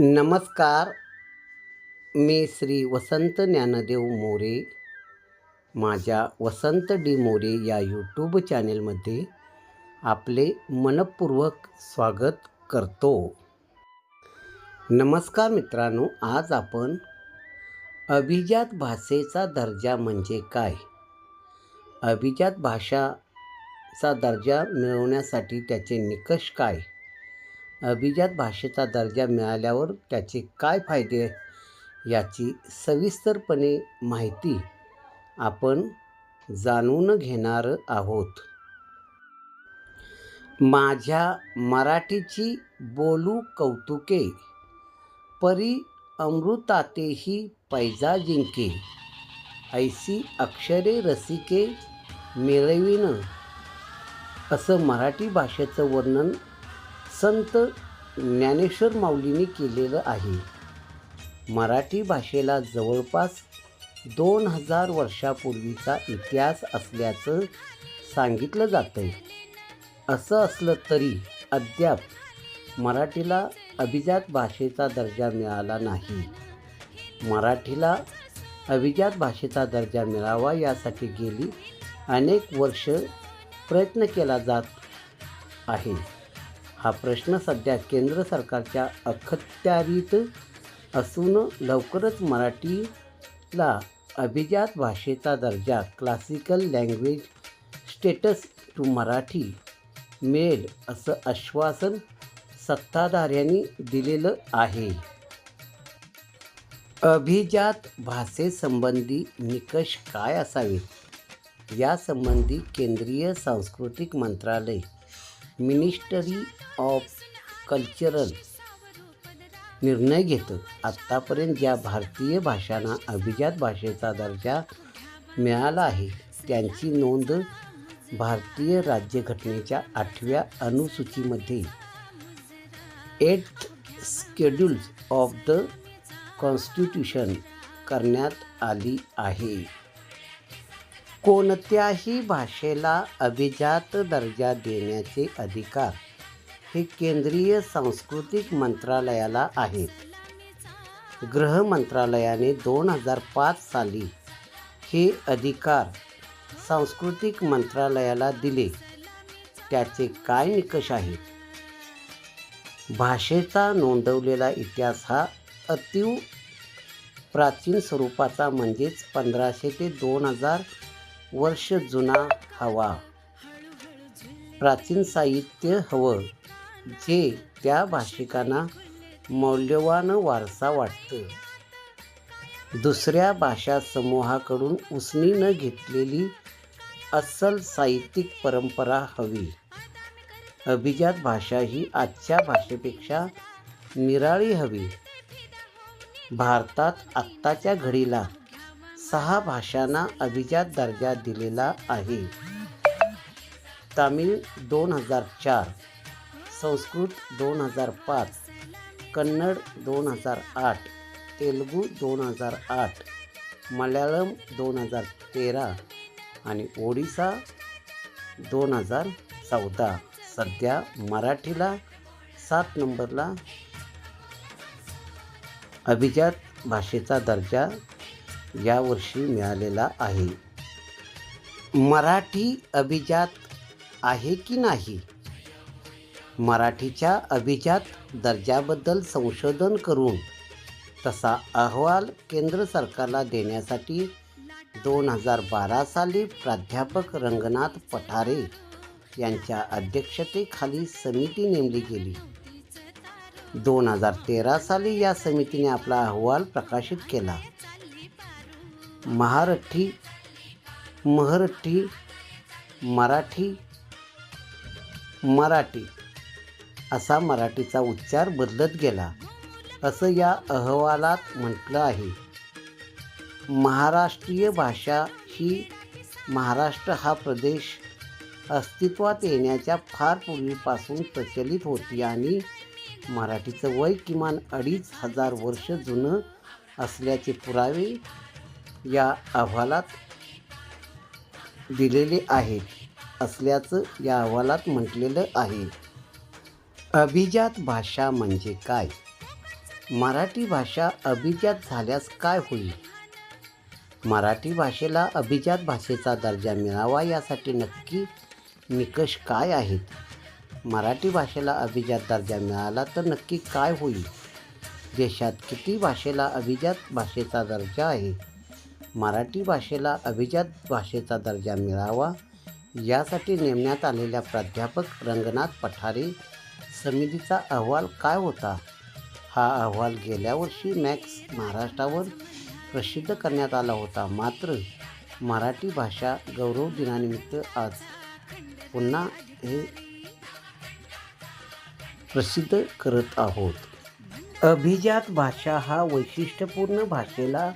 नमस्कार. मी श्री वसंत ज्ञानदेव मोरे. माझ्या वसंत डी मोरे या यूट्यूब चॅनेलमध्ये आपले मनपूर्वक स्वागत करतो. नमस्कार मित्रांनो आज आपण अभिजात भाषेचा दर्जा म्हणजे काय? अभिजात भाषाचा दर्जा मिळवण्यासाठी त्याचे निकष काय? अभिजात भाषेचा दर्जा मिळाल्यावर त्याचे काय फायदे याची सविस्तरपणे माहिती आपण जाणून घेणार आहोत. माझ्या मराठीची बोलू कौतुके परी अमृतातेही पैजा जिंके ऐसी अक्षरे रसिके मिळविन असं मराठी भाषेचं वर्णन संत ज्ञानेश्वर माऊलींनी केलेलं आहे. मराठी भाषेला जवळपास दोन हजार वर्षापूर्वीचा इतिहास असल्याचं सांगितलं जातं आहे असं असलं तरी अद्याप मराठीला अभिजात भाषेचा दर्जा मिळाला नाही. मराठीला अभिजात भाषेचा दर्जा मिळावा यासाठी गेली अनेक वर्ष प्रयत्न केला जात आहे. हा प्रश्न सध्या केंद्र सरकारच्या अखत्यारीत असून लवकरच मराठीला अभिजात भाषेचा दर्जा classical language status to Marathi मिळेल असं आश्वासन सत्ताधाऱ्यांनी दिलेलं आहे. अभिजात भाषेसंबंधी निकष काय असावेत? यासंबंधी केंद्रीय सांस्कृतिक मंत्रालय मिनिस्टरी ऑफ कल्चरल निर्णय घेतं. आत्तापर्यंत ज्या भारतीय भाषांना अभिजात भाषेचा दर्जा मिळाला आहे त्यांची नोंद भारतीय राज्यघटनेच्या आठव्या अनुसूचीमध्ये. Eight schedules of the constitution करण्यात आली आहे. कोणत्याही भाषेला अभिजात दर्जा देण्याचे अधिकार हे केंद्रीय सांस्कृतिक मंत्रालयाला आहेत. गृह मंत्रालयाने दोन हजार पाच साली हे अधिकार सांस्कृतिक मंत्रालयाला दिले. त्याचे काय निकष आहेत? भाषेचा नोंदवलेला इतिहास हा अतिव प्राचीन स्वरूपाचा म्हणजेच पंधराशे ते दोन हजार वर्ष जुना हवा. प्राचीन साहित्य हवं जे त्या भाषिकांना मौल्यवान वारसा वाटतं. दुसऱ्या भाषा समूहाकडून उसनी न घेतलेली अस्सल साहित्यिक परंपरा हवी. अभिजात भाषा ही आजच्या भाषेपेक्षा निराळी हवी. भारतात आत्ताच्या घडीला सहा भाषांना अभिजात दर्जा दिलेला आहे. तामिळ दोन हजार चार संस्कृत दोन हजार पाच कन्नड दोन हजार आठ तेलुगू दोन हजार आठ मल्याळम दोन हजार तेरा आणि ओडिसा दोन हजार चौदा. सध्या मराठीला सात नंबरला अभिजात भाषेचा दर्जा यावर्षी मिळालेला आहे. मराठी अभिजात आहे की नाही? मराठीच्या अभिजात दर्जाबद्दल संशोधन करून तसा अहवाल केंद्र सरकारला देण्यासाठी दोन हजार बारा साली प्राध्यापक रंगनाथ पठारे यांच्या अध्यक्षतेखाली समिती नेमली गेली. दोन हजार तेरा साली या समितीने आपला अहवाल प्रकाशित केला. महारठी महरठी मराठी मराठी असा मराठीचा उच्चार बदलत गेला असं या अहवालात म्हटलं आहे. महाराष्ट्रीय भाषा ही महाराष्ट्र हा प्रदेश अस्तित्वात येण्याच्या फार पूर्वीपासून प्रचलित होती आणि मराठीचं वय किमान अडीच हजार वर्ष जुनं असल्याचे पुरावे या अहवालात दिलेले आहेत असल्याचं या अहवालात म्हटलेलं आहे. अभिजात भाषा म्हणजे काय? मराठी भाषा अभिजात झाल्यास काय होईल? मराठी भाषेला अभिजात भाषेचा दर्जा मिळावा यासाठी नक्की निकष काय आहेत? मराठी भाषेला अभिजात दर्जा मिळाला तर नक्की काय होईल? देशात किती भाषेला अभिजात भाषेचा दर्जा आहे? मराठी भाषेला अभिजात भाषेचा दर्जा मिळावा यासाठी नेमण्यात आलेल्या प्राध्यापक रंगनाथ पठारे समितीचा अहवाल काय होता? हा अहवाल गेल्या वर्षी मॅक्स महाराष्ट्रावर प्रसिद्ध करण्यात आला होता. मात्र मराठी भाषा गौरव दिनानिमित्त आज पुन्हा हे प्रसिद्ध करत आहोत. अभिजात भाषा हा वैशिष्ट्यपूर्ण भाषेला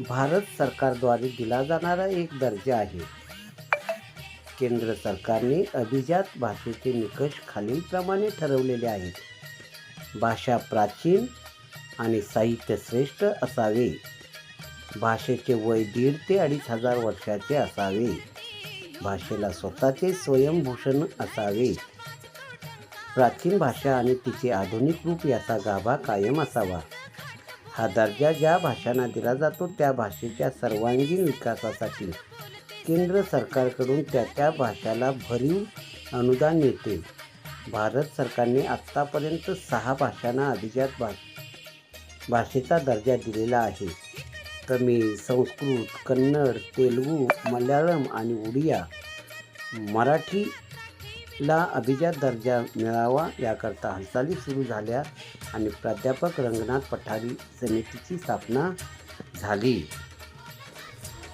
भारत सरकारद्वारे दिला जाणारा एक दर्जा आहे. केंद्र सरकारने अभिजात भाषेचे निकष खालीलप्रमाणे ठरवलेले आहेत. भाषा प्राचीन आणि साहित्य श्रेष्ठ असावे. भाषेचे वय दीड ते अडीच हजार वर्षाचे असावे. भाषेला स्वतःचे स्वयंभूषण असावे. प्राचीन भाषा आणि तिचे आधुनिक रूप याचा गाभा कायम असावा. हा दर्जा ज्या भाषांना दिला जातो त्या भाषेच्या सर्वांगीण विकासासाठी. केंद्र सरकारकडून त्या त्या भाषाला भरीव अनुदान मिळते. भारत सरकारने आत्तापर्यंत सहा भाषांना अभिजात भा भाषेचा दर्जा दिलेला आहे. तमिळ संस्कृत कन्नड तेलुगू मल्याळम आणि उडिया मराठी ला अभिजात दर्जा मिळावा याकरता हालचाली सुरू झाल्या आणि प्राध्यापक रंगनाथ पठारी समितीची स्थापना झाली.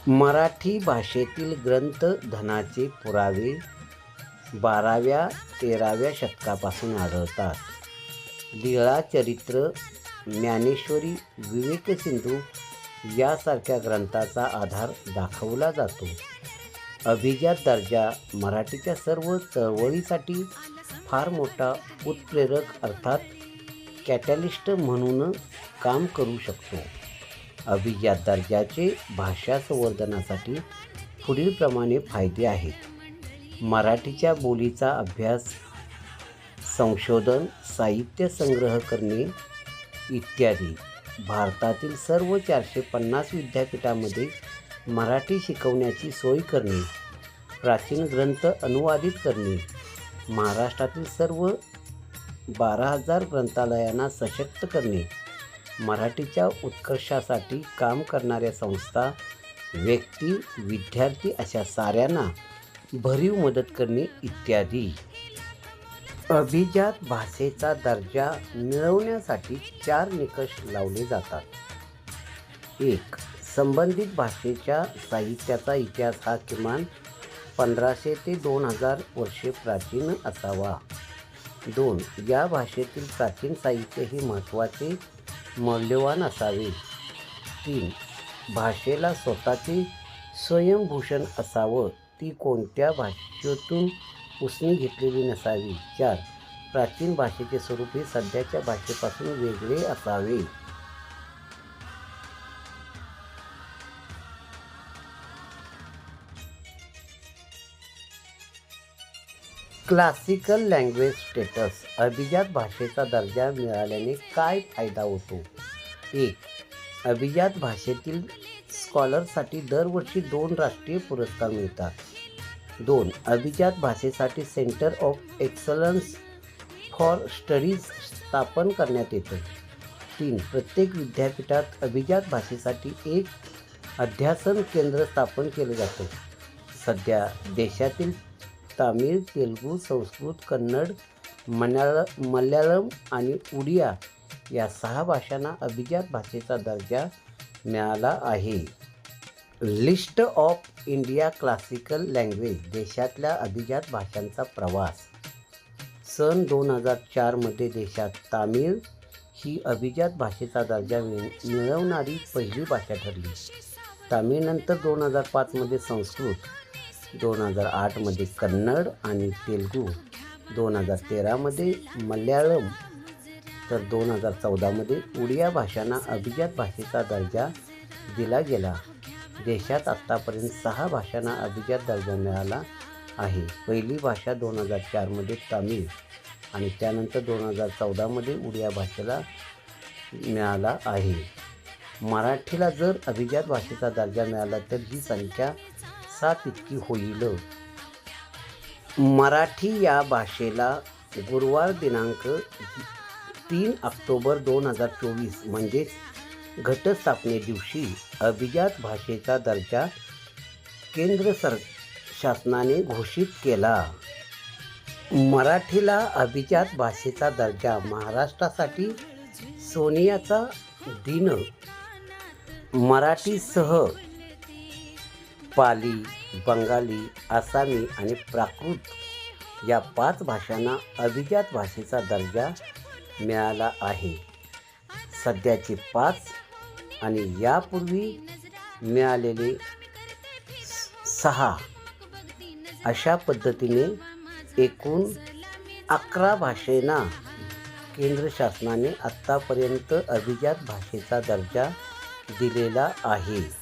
मराठी भाषेतील ग्रंथ धनाचे पुरावे बाराव्या तेराव्या शतकापासून आढळतात. लीळा चरित्र ज्ञानेश्वरी विवेकसिंधू यासारख्या ग्रंथाचा आधार दाखवला जातो. अभिजात दर्जा मराठीच्या सर्व चळवळीसाठी फार मोठा उत्प्रेरक अर्थात कॅटॅलिस्ट म्हणून काम करू शकतो. अभिजात दर्जाचे भाषा संवर्धनासाठी पुढीलप्रमाणे फायदे आहेत. मराठीच्या बोलीचा अभ्यास संशोधन साहित्य संग्रह करणे इत्यादी. भारतातील सर्व चारशे पन्नास विद्यापीठामध्ये मराठी शिकवण्याची सोय करणे प्राचीन ग्रंथ अनुवादित करणे महाराष्ट्रातील सर्व बारा हजार ग्रंथालयांना सशक्त करणे मराठीच्या उत्कर्षासाठी काम करणाऱ्या संस्था व्यक्ती विद्यार्थी अशा साऱ्यांना भरीव मदत करणे इत्यादी. अभिजात भाषेचा दर्जा मिळवण्यासाठी चार निकष लावले जातात. एक संबंधित भाषेच्या साहित्याचा इतिहास हा किमान पंधराशे ते दोन हजार वर्षे प्राचीन असावा. दोन या भाषेतील प्राचीन साहित्य हे महत्त्वाचे मौल्यवान असावे. तीन भाषेला स्वतःचे स्वयंभूषण असावं ती कोणत्या भाषेतून उसणी घेतलेली नसावी. चार प्राचीन भाषेचे स्वरूप हे सध्याच्या भाषेपासून वेगळे असावे. क्लासिकल लँग्वेज स्टेटस अभिजात भाषेचा दर्जा मिळाल्याने काय फायदा होतो? एक अभिजात भाषेतील स्कॉलरसाठी दरवर्षी दोन राष्ट्रीय पुरस्कार मिळतात. दोन अभिजात भाषेसाठी centre of excellence for studies स्थापन करण्यात येतं. तीन प्रत्येक विद्यापीठात अभिजात भाषेसाठी एक अध्यासन केंद्र स्थापन केलं जातं. सध्या देशातील तामिळ तेलुगू संस्कृत कन्नड मल्याळ मल्याळम आणि उडिया या सहा भाषांना अभिजात भाषेचा दर्जा मिळाला आहे. List of India classical language देशातल्या अभिजात भाषांचा प्रवास. सन दोन हजार चारमध्ये देशात तामिळ ही अभिजात भाषेचा दर्जा मिळ मिळवणारी पहिली भाषा ठरली. तामिळनंतर दोन हजार पाचमध्ये संस्कृत दोन हजार आठमध्ये कन्नड आणि तेलगू दोन हजार तेरामध्ये मल्याळम तर दोन हजार चौदामध्ये उडिया भाषांना अभिजात भाषेचा दर्जा दिला गेला. देशात आत्तापर्यंत सहा भाषांना अभिजात दर्जा मिळाला आहे. पहिली भाषा दोन हजार चारमध्ये तामिळ आणि त्यानंतर दोन हजार चौदामध्ये उडिया भाषेला मिळाला आहे. मराठीला जर अभिजात भाषेचा दर्जा मिळाला तर ही संख्या सात तितकी होईल. मराठी या भाषेला गुरुवार दिनांक तीन ऑक्टोबर दोन हजार चोवीस म्हणजेच घटस्थापने दिवशी अभिजात भाषेचा दर्जा केंद्र सर शासनाने घोषित केला. मराठीला अभिजात भाषेचा दर्जा महाराष्ट्रासाठी सोनियाचा दिन. मराठीसह पाली बंगाली आसामी आणि प्राकृत या पाच भाषांना अभिजात भाषेचा दर्जा मिळाला आहे. सध्याचे पाच आणि यापूर्वी मिळालेले सहा अशा पद्धतीने एकूण अकरा भाषेंना केंद्र शासनाने आत्तापर्यंत अभिजात भाषेचा दर्जा दिलेला आहे.